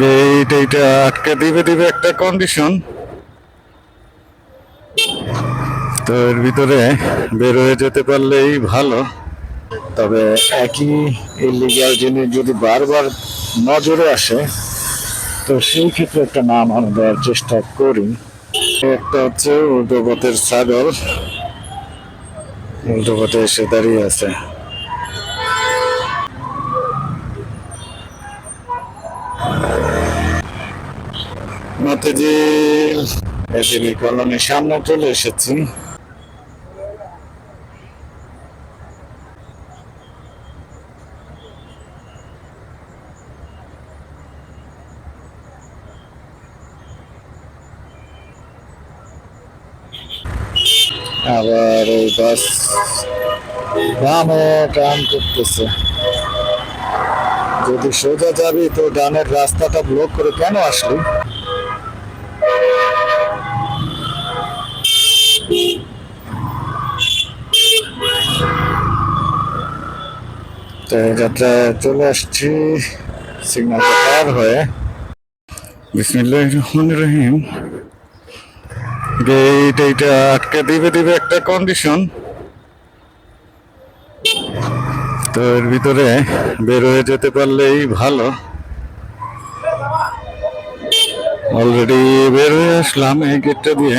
Gate এইটা আটকে দিবে দিবে একটা কন্ডিশন তো এর ভিতরে বের হয়ে যেতে পারলেই ভালো। তবে একই ইলিগাল জিনিস যদি বারবার নজরে আসে, তো সেই ক্ষেত্রে একটা নাম আমরা দেওয়ার চেষ্টা করি। একটা হচ্ছে উল্টো পথের ছাগল। উল্টো পথে এসে দাঁড়িয়ে আছে। মতিঝিল এসিবি কলোনির সামনে চলে এসেছি। আবার ওই বাস বামে টান করতেছে। যদি সোজা যাবি, তো ডানের রাস্তাটা ব্লক করে কেন আসলি? তো এই যাত্রায় চলে আসছি সিগন্যালটা পার হয়ে। বিসমিল্লাহ রহমান রহিম গেট এইটা আটকে দিবে দিবে একটা কন্ডিশন তো এর ভিতরে বের হয়ে যেতে পারলেই ভালো। অলরেডি বের হয়ে আসলাম এই গেটটা দিয়ে।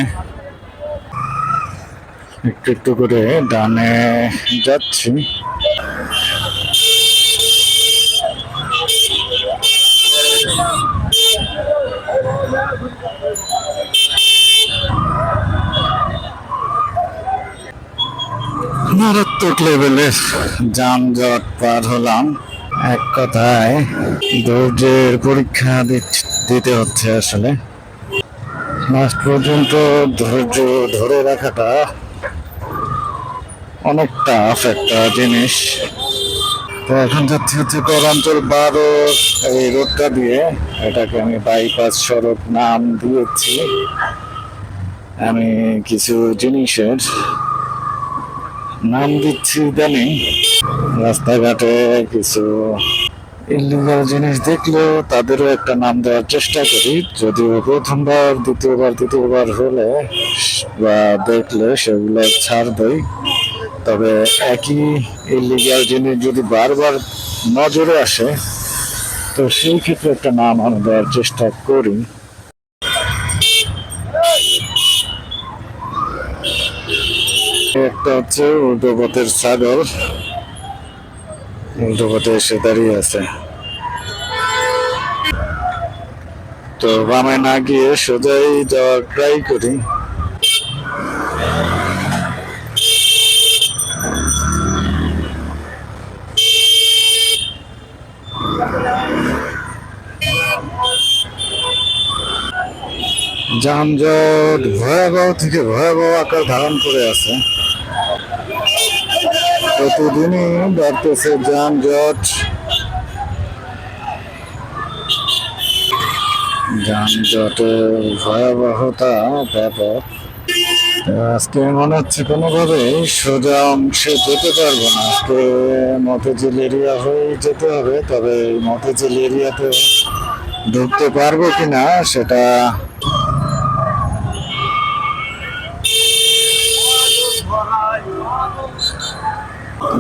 একটু একটু করে ডানে যাচ্ছি। মারাত্মক লেভেলের যানজট পার হলাম। এক কথায়, ধৈর্যের পরীক্ষা দিত- হচ্ছে আসলে। লাস্ট পর্যন্ত ধৈর্য ধরে রাখাটা অনেক টাফ একটা জিনিস। তো এখন যাচ্ছি হচ্ছে করাঞ্চল বারো, এই রোডটা দিয়ে। এটাকে আমি বাইপাস সড়ক নাম দিয়েছি। আমি কিছু জিনিসের নাম দিচ্ছি ইদানিং রাস্তাঘাটে কিছু ইলিগাল জিনিস দেখলেও তাদেরও একটা নাম দেওয়ার চেষ্টা করি। যদিও প্রথমবার, দ্বিতীয়বার, তৃতীয়বার হলে বা দেখলে সেগুলো ছাড় দেই। তবে একই ইলিগাল জিনিস যদি বারবার নজরে আসে, তো সেই ক্ষেত্রে একটা নাম আমি দেওয়ার চেষ্টা করি। একটা হচ্ছে উল্টো পথের ছাগল। উল্টো পথে এসে দাঁড়িয়ে আছে। তো বামে না গিয়ে সোজাই যাওয়ার ট্রাই করি। যানজট ভয়াবহ থেকে ভয়াবহ আকার ধারণ করে আছে। প্রতিদিনই বাড়তেছে যানজট। যানজটের ভয়াবহতা ব্যাপক। আজকে মনে হচ্ছে কোনোভাবে সোজা অংশে যেতে পারব না। আজকে মতিঝিল এরিয়া হয়ে যেতে হবে, তবে মতিঝিল এরিয়াতে ঢুকতে পারব কিনা সেটা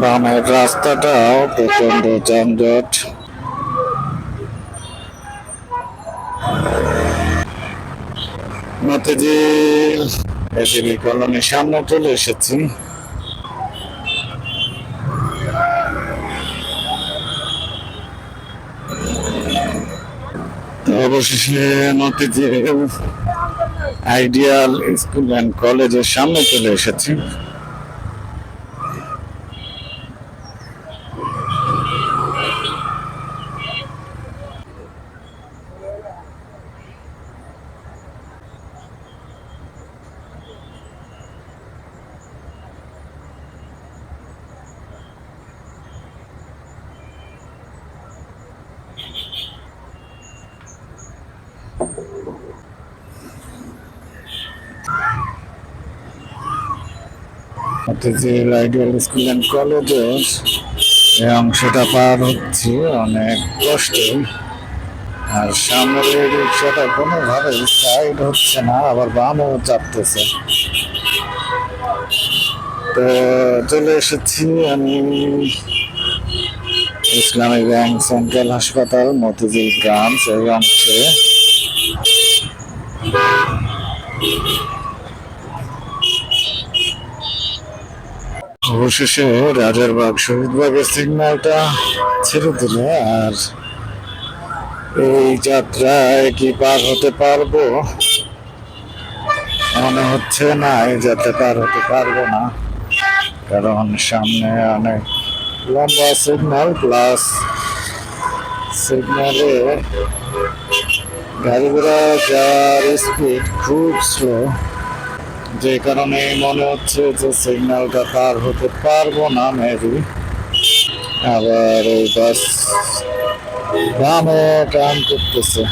বামের রাস্তাটাও প্রচণ্ড যানজট। মতিঝিল এসিবি কলোনির সামনে চলে এসেছি অবশেষে মতিঝিল আইডিয়াল স্কুল অ্যান্ড কলেজের সামনে চলে এসেছি মতিঝিল আইডিয়াল স্কুল অ্যান্ড কলেজের এই অংশটা পার হচ্ছি, অনেক কষ্টে। আর সামনের রিক্সাটা কোনোভাবে সাইড হচ্ছে না, আবার বামও চাপতেছে। তো চলে এসেছি আমি ইসলামী ব্যাংক সেন্ট্রাল হাসপাতাল, মতিঝিল ব্রাঞ্চ এই অংশে। অবশেষে রাজারবাগ শহীদবাগের সিগন্যালটা ছেড়ে দিল, আর এই যাত্রায় কি পার হতে পারব? মনে হচ্ছে না এই যাত্রা পার হতে পারব না, কারণ সামনে অনেক লম্বা সিগন্যাল, প্লাস সিগন্যালে গাড়ি ঘোড়া যাওয়ার স্পিড খুব স্লো যে কারণে মনে হচ্ছে যে সিগন্যালটা পার হতে পারব না মেবি আবার এই বাস বামে টান করতেছে।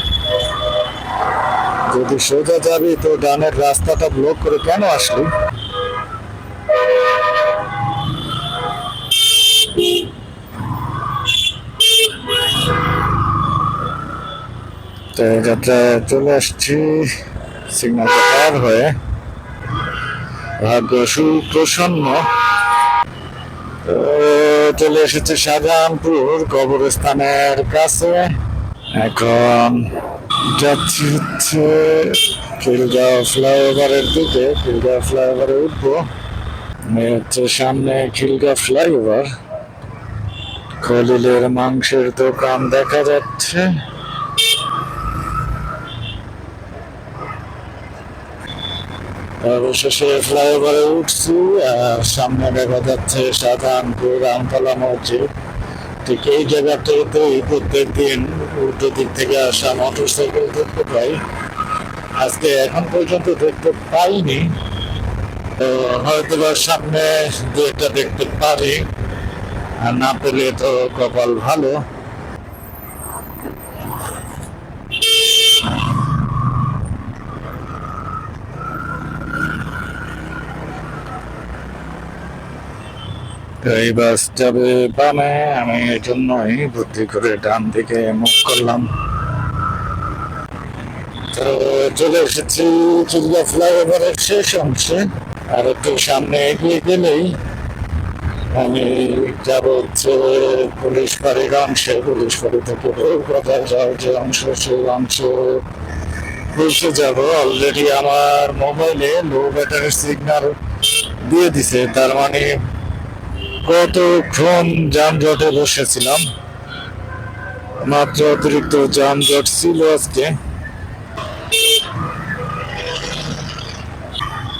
যদি সোজা যাবি তো ডানের রাস্তাটা ব্লক করে কেন আসলি? তো যাত্রায় চলে আসছি। সিগন্যালটা পার হয়ে। ভাগ্য সুপ্রসন্ন। চলে এসেছে শাহজাহানপুর কবরস্থানের কাছে। এখন যাচ্ছি হচ্ছে খিলগাঁও ফ্লাইওভারের দিকে। খিলগাঁও ফ্লাইওভারে উঠবো। হচ্ছে সামনে খিলগাঁও ফ্লাইওভার। খলিলের মাংসের দোকান দেখা যাচ্ছে। অবশেষে ফ্লাইওভারে উঠছি, আর সামনে দেখা যাচ্ছে সাধারণপুর রামতলা মসজিদ। ঠিক এই জায়গাটাতেই প্রত্যেক দিন উল্টো দিক থেকে আসা মোটর সাইকেল দেখতে পাই। আজকে এখন পর্যন্ত দেখতে পাইনি। তো হয়তো বা সামনে দু একটা দেখতে পারি। আর না পেলে তো কপাল ভালো। এই বাস যাবে বামে, আমি এই জন্যই বুদ্ধি করে ডান দিকে মুখ করলাম। তো চলে এসেছি চিল্লা ফ্লাইওভারের শেষ অংশে। আর একটু সামনে এগিয়ে গেলেই আমি যাব হচ্ছে পুলিশ বাড়ির অংশে। পুলিশ বাড়ি থেকে কোথায় যাওয়ার যে অংশ, সেই অংশে পৌঁছে যাব। অলরেডি আমার মোবাইলে লো ব্যাটারি সিগন্যাল দিয়ে দিছে। তার মানে কতক্ষণ যানজটে বসেছিলাম। মাত্র অতিরিক্ত যানজট ছিল আজকে।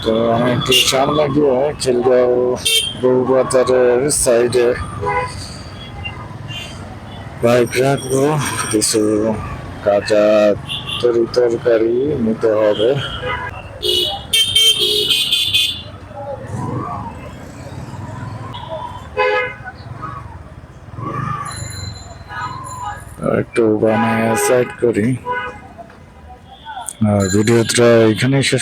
তো আমি একটু সামনে গিয়ে খিলগাঁও বউবাজারের সাইডে। বাইক রাখব, কিছু কাঁচা তরি তরকারি নিতে হবে। একটু বামে সাইড করি। আর ভিডিওটা এখানেই শেষ